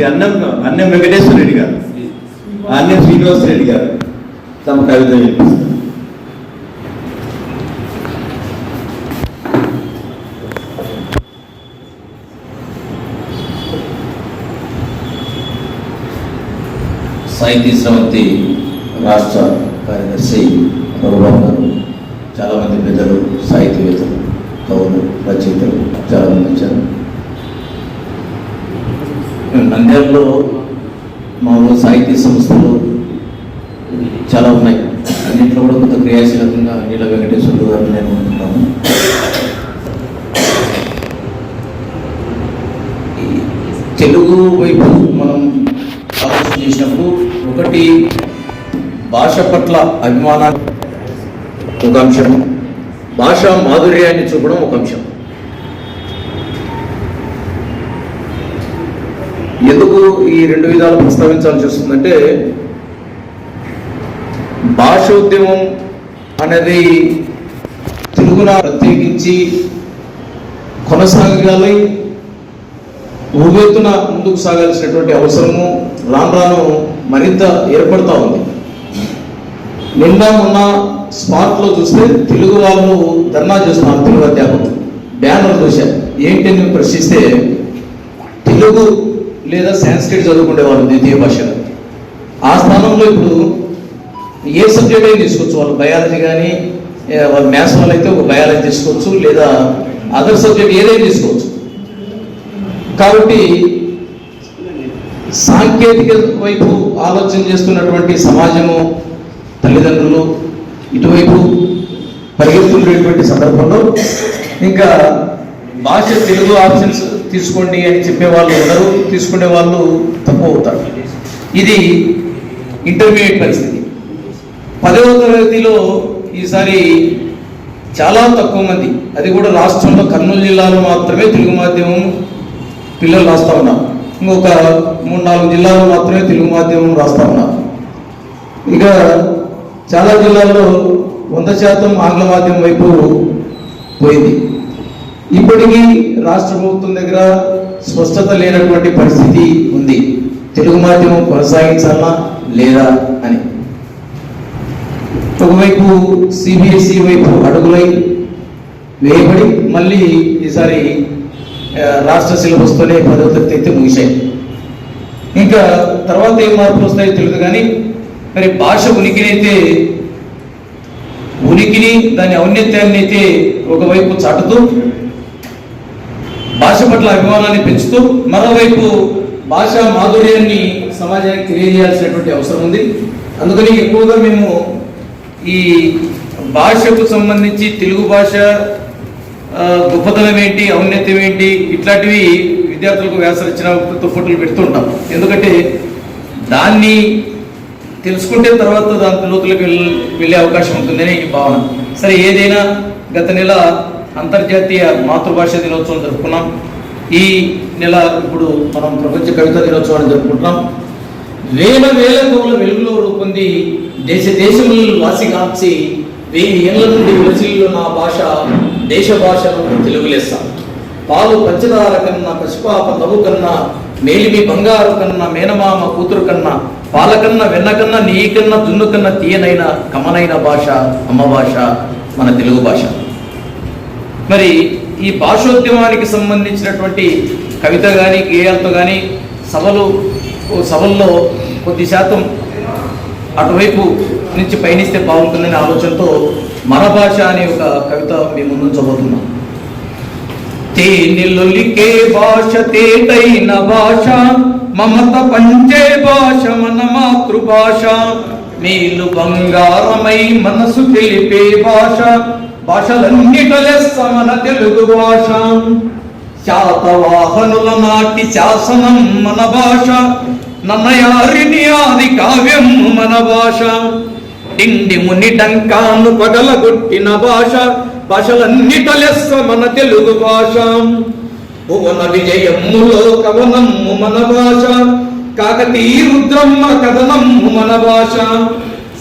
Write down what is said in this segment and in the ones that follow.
శ్రీ అన్నం అన్నం వెంకటేశ్వర రెడ్డి గారు. అన్నం శ్రీనివాస రెడ్డి గారు. తమ కవిత వినిపిస్తారు సాహితీ స్రవంతి రాష్ట్ర కార్యదర్శి రఘుబాబు గారు చాలామంది పెద్దలు సాహితీవేత్తలు కవులు రచయితలు చాలామంది వచ్చారు. నంద్యాలలో మా ఊరు సాహితీ సంస్థలు చాలా ఉన్నాయి. అన్నింటిలో కూడా కొంత క్రియాశీలకంగా నీల వెంకటేశ్వర గారు నేను ఉంటున్నాను తెలుగు వైపు మనం ఆలోచన చేసినప్పుడు ఒకటి భాష పట్ల అభిమానాన్ని ఒక అంశం భాష మాధుర్యాన్ని చూపడం ఒక అంశం. ఎందుకు ఈ రెండు విధాలు ప్రస్తావించాల్సి వస్తుందంటే భాష ఉద్యమం అనేది తెలుగున ప్రత్యేకించి కొనసాగాలి ఊగెత్తున ముందుకు సాగాల్సినటువంటి అవసరము రాను రాను మరింత ఏర్పడుతూ ఉంది. నిన్న మొన్న స్మార్ట్లో చూస్తే తెలుగు వాళ్ళు ధర్నా చేస్తున్నారు తెలుగు అధ్యాపకులు. బ్యానర్ చూశారు ఏంటి అని ప్రశ్నిస్తే తెలుగు లేదా సాంస్క్రిట్ చదువుకునే వాళ్ళు ద్వితీయ భాషలో. ఆ స్థానంలో ఇప్పుడు ఏ సబ్జెక్ట్ అయినా తీసుకోవచ్చు. వాళ్ళు బయాలజీ కానీ వాళ్ళు మ్యాథ్స్ వాళ్ళు అయితే ఒక బయాలజీ తీసుకోవచ్చు లేదా అదర్ సబ్జెక్ట్ ఏదైనా తీసుకోవచ్చు. కాబట్టి సాంకేతిక వైపు ఆలోచన చేస్తున్నటువంటి సమాజము తల్లిదండ్రులు ఇటువైపు పరిగెత్తున్నటువంటి సందర్భంలో ఇంకా భాష తెలుగు ఆప్షన్స్ తీసుకోండి అని చెప్పే వాళ్ళు ఉండరు తీసుకునే వాళ్ళు తక్కువ అవుతారు. ఇది ఇంటర్మీడియట్ పరిస్థితి. పదవ తరగతిలో ఈసారి చాలా తక్కువ మంది అది కూడా రాష్ట్రంలో కర్నూలు జిల్లాలో మాత్రమే తెలుగు మాధ్యమం పిల్లలు రాస్తా ఉన్నారు. ఇంకొక మూడు నాలుగు జిల్లాలో మాత్రమే తెలుగు మాధ్యమం రాస్తా ఉన్నారు. ఇక చాలా జిల్లాల్లో వంద శాతం ఆంగ్ల మాధ్యమం వైపు పోయింది. ఇప్పటికీ రాష్ట్ర ప్రభుత్వం దగ్గర స్పష్టత లేనటువంటి పరిస్థితి ఉంది. తెలుగు మాధ్యమం కొనసాగించాలా లేదా అని. ఒకవైపు సిబిఎస్ఈ వైపు అడుగులై వేయబడి మళ్ళీ ఈసారి రాష్ట్ర సిలబస్తోనే పదవ తరగతి అయితే ముగిశాయి. ఇంకా తర్వాత ఏం మార్పులు వస్తాయో తెలియదు కానీ మరి భాష ఉనికినైతే ఉనికిని దాని ఔన్నత్యాన్ని అయితే ఒకవైపు చాటుతూ భాష పట్ల అభిమానాన్ని పెంచుతూ మరోవైపు భాష మాధుర్యాన్ని సమాజానికి తెలియజేయాల్సినటువంటి అవసరం ఉంది. అందుకని ఎక్కువగా మేము ఈ భాషకు సంబంధించి తెలుగు భాష గొప్పతనం ఏంటి ఔన్నత్యం ఏంటి ఇట్లాంటివి విద్యార్థులకు వ్యాసరచన ఫోటోలు పెడుతుంటాం ఎందుకంటే దాన్ని తెలుసుకుంటే తర్వాత దాని లోతులకు వెళ్ళే అవకాశం ఉంటుందని భావన. సరే ఏదైనా గత నెల అంతర్జాతీయ మాతృభాష దినోత్సవం జరుపుకున్నాం. ఈ నెల ఇప్పుడు మనం ప్రపంచ కవితా దినోత్సవాన్ని జరుపుకుంటున్నాం. వేల వేల కవుల వెలుగులో రూపొంది దేశ దేశములను వాసిగాంచి వెయ్యి ఏళ్ళ నుండి విలసిల్లు నా భాష దేశ భాషను తెలుగులేస్తా. పాలు పంచదార కన్నా పసిపాప నవ్వు కన్నా మేలిమి బంగారు కన్నా మేనమామ కూతురు కన్నా పాలకన్నా వెన్నకన్నా నీకన్నా కన్నా దున్ను తీయనైన కమనైన భాష అమ్మ భాష మన తెలుగు భాష. మరి ఈ భాషోద్యమానికి సంబంధించినటువంటి కవిత కానీ గేయాలతో కానీ సభలు సభల్లో కొద్ది శాతం అటువైపు నుంచి పయనిస్తే బాగుంటుందనే ఆలోచనతో మన భాష అనే ఒక కవిత మీ ముందు చదువుతున్నాం. తేనెలొలికే భాష తేటైన భాష మమత పంచే భాష మన మాతృభాష మేలు బంగారమై మనసు తెలిపే భాష భాషలన్నిట లెస్స తెలుగు భాష శాతవాహనుల నాటి శాసనం మన భాష. నన్నయారిని ఆది కావ్యం మన భాష. డిండి ముని డంకాను పగలగొట్టిన భాష. భాషలన్నిట మన తెలుగు భాష భువన విజయమ్ములో కవనమ్ము మన భాష. కాకతీ రుద్రమ్మ కథనమ్ము మన భాష.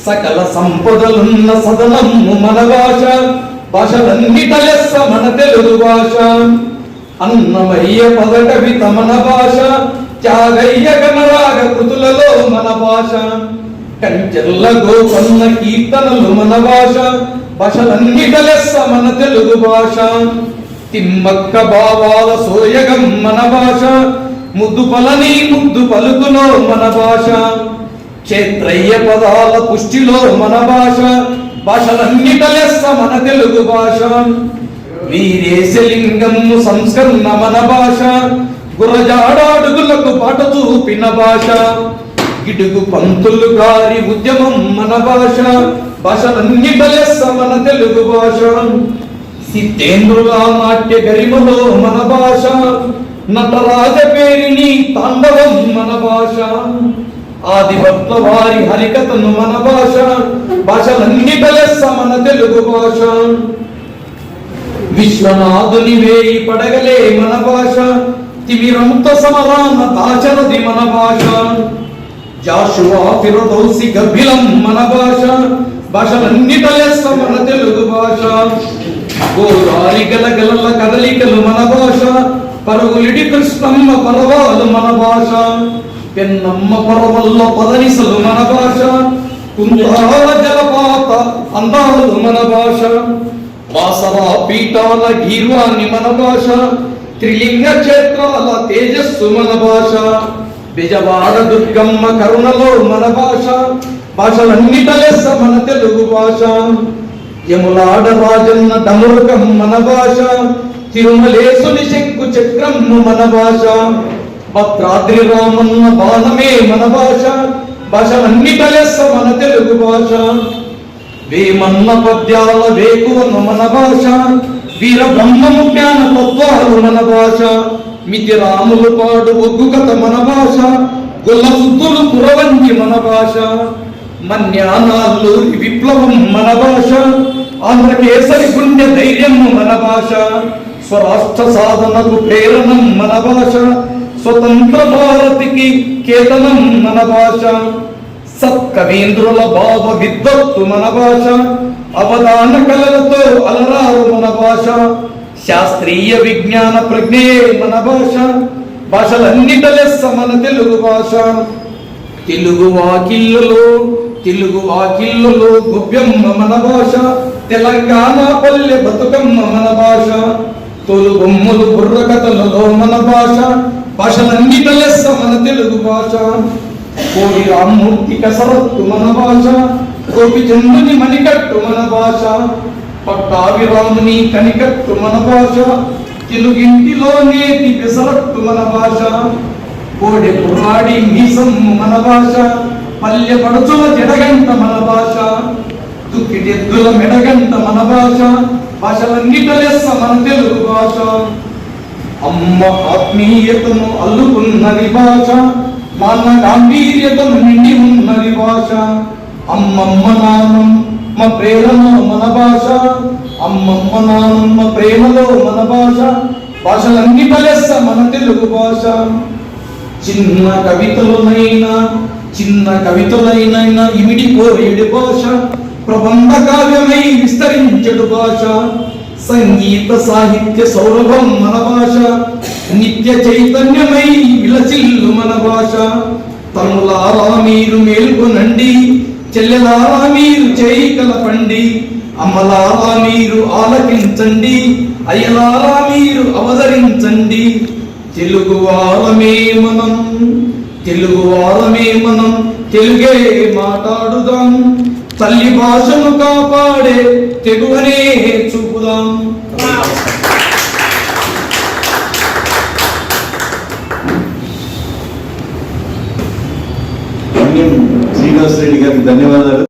సకల సంపదలున్న సదనమ్ము మన భాష. భాషలన్నిట లెస్స మన తెలుగు భాష. అన్నమయ్య పదటవి తమన భాష. త్యాగయ్య గణరాగ కృతులలో మన భాష. కంచెల్ల గోపన్న కీర్తనలు మన భాష. భాషలన్నిట లెస్స మన తెలుగు భాష. తిమ్మక్క భావాల సోయగం మన భాష. ముద్దు పలని ముద్దు పలుకులో మన భాష. క్షేత్రయ్య పదాల పుష్టిలో మన భాష. భాషలన్నిట లెస్స మన తెలుగు భాష. వీరేశలింగము సంస్కరణ మన భాష గురజాడాడుగులకు పాట చూపిన భాష. గిడుగు పంతులు గారి ఉద్యమం మన భాష భాషలన్నిట లెస్స మన తెలుగు భాష. సిద్ధేంద్రుల నాట్య గరిమలో మన భాష నటరాజ పేరిని తాండవం మన భాష ఆదిభట్ల వారి హరికథను మన భాష. భాషలన్నీ లెస్స మన తెలుగు భాష. విశ్వనాథుని వేయి పడగలే మన భాష. తిమిరంత సమరాన దాచనది మన భాష. జాషువా ఫిరదౌసి గబ్బిలం మన భాష. భాషలన్నీ లెస్స మన తెలుగు భాష. గోదారి గలగలల కదలికలు మన భాష. పరుగులిడి కృష్ణమ్మ పరవాలు మన భాష. పెన్నమ్మ పర్వల్ల పదనిసలు మన భాష. కుందాల జలపాత అందాలు మన భాష. వాసవ పీఠాల గీర్వాణి మన భాష. త్రిలింగ క్షేత్రాల తేజస్సు మన భాష. బిజవాడ దుర్గమ్మ కరుణలో మన భాష. భాషలన్నీ తలెస్స మన తెలుగు భాష. యములాడ రాజన్న డమురుకం మన భాష. తిరుమలేసుని శంకు చక్రం మన భాష. భద్రాద్రి రామన్న బాణమే మన భాష. భాషలన్నీ కలెస్స మన తెలుగు భాష. వేమన్న పద్యాల వేకువను మన భాష. వీర బ్రహ్మము జ్ఞాన తత్వాలు మన భాష. మితి రాములు పాడు ఒగ్గు కథ మన భాష. గొల్ల పురవంతి మన భాష. మన్యానాలు విప్లవం మన భాష. ఆంధ్రకేసరి పుణ్య ధైర్యం మన భాష. స్వరాష్ట్ర సాధనకు ప్రేరణం మన భాష. స్వతంత్ర భారతికి కేతనం మన భాష. సత్కవీంద్రుల భావ విద్వత్తు మన భాష. అవధాన కళలతో అలరారు మన భాష. శాస్త్రీయ విజ్ఞాన ప్రజ్ఞే మన భాష. భాషలన్నిట లెస్స మన తెలుగు భాష. తెలుగు వాకిల్లులో తెలుగు వాకిల్లులో గువ్యమ్మ మన భాష. తెలంగాణ పల్లె బతుకమ్మ మన భాష. తొలు బొమ్మలు బుర్రకథలలో మన భాష. భాషలన్నిట లెస్స మన తెలుగు భాష. కోవి రామ్మూర్తి కసరత్తు మన భాష. కోపి గోపిచందుని మణికట్టు మన భాష. పట్టాభిరాముని కనికట్టు మన భాష. తెలుగింటిలో నేటి పెసరట్టు మన భాష. కోడె పురాడి మీసమ్ము మన భాష. పల్లె పడుచుల జడగంట మన భాష. దుక్కిటెద్దుల మెడగంట మన భాష. భాషలన్నిట లెస్స మన తెలుగు భాష. అమ్మ ఆత్మీయతను అల్లుకున్నది భాష నాన్న గాంభీర్యతను నిండి ఉన్నది భాష అమ్మమ్మ మా ప్రేమ మన భాష అమ్మమ్మ నాన్నమ్మ ప్రేమలో మన భాష భాషలన్నీ లెస్స మన తెలుగు భాష. చిన్న కవితలనైనా చిన్న కవితలైనైనా ఇమిడిపోయేడు భాష ప్రబంధ కావ్యమై విస్తరించడు భాష. సంగీత సాహిత్య సౌరభం మన భాష నిత్య చైతన్యమై విలచిల్లు మన భాష. తమ్ములారా మీరు మేల్కొనండి చెల్లెలారా మీరు చేయి కలపండి అమ్మలారా మీరు ఆలకించండి అయ్యలారా మీరు అవతరించండి. తెలుగు వారమే మనం తెలుగు వారమే మనం తెలుగే మాట్లాడుదాం తల్లి భాషను కాపాడే తెగువనే చూపుదాం శ్రీనివాస్ రెడ్డి గారికి ధన్యవాదాలు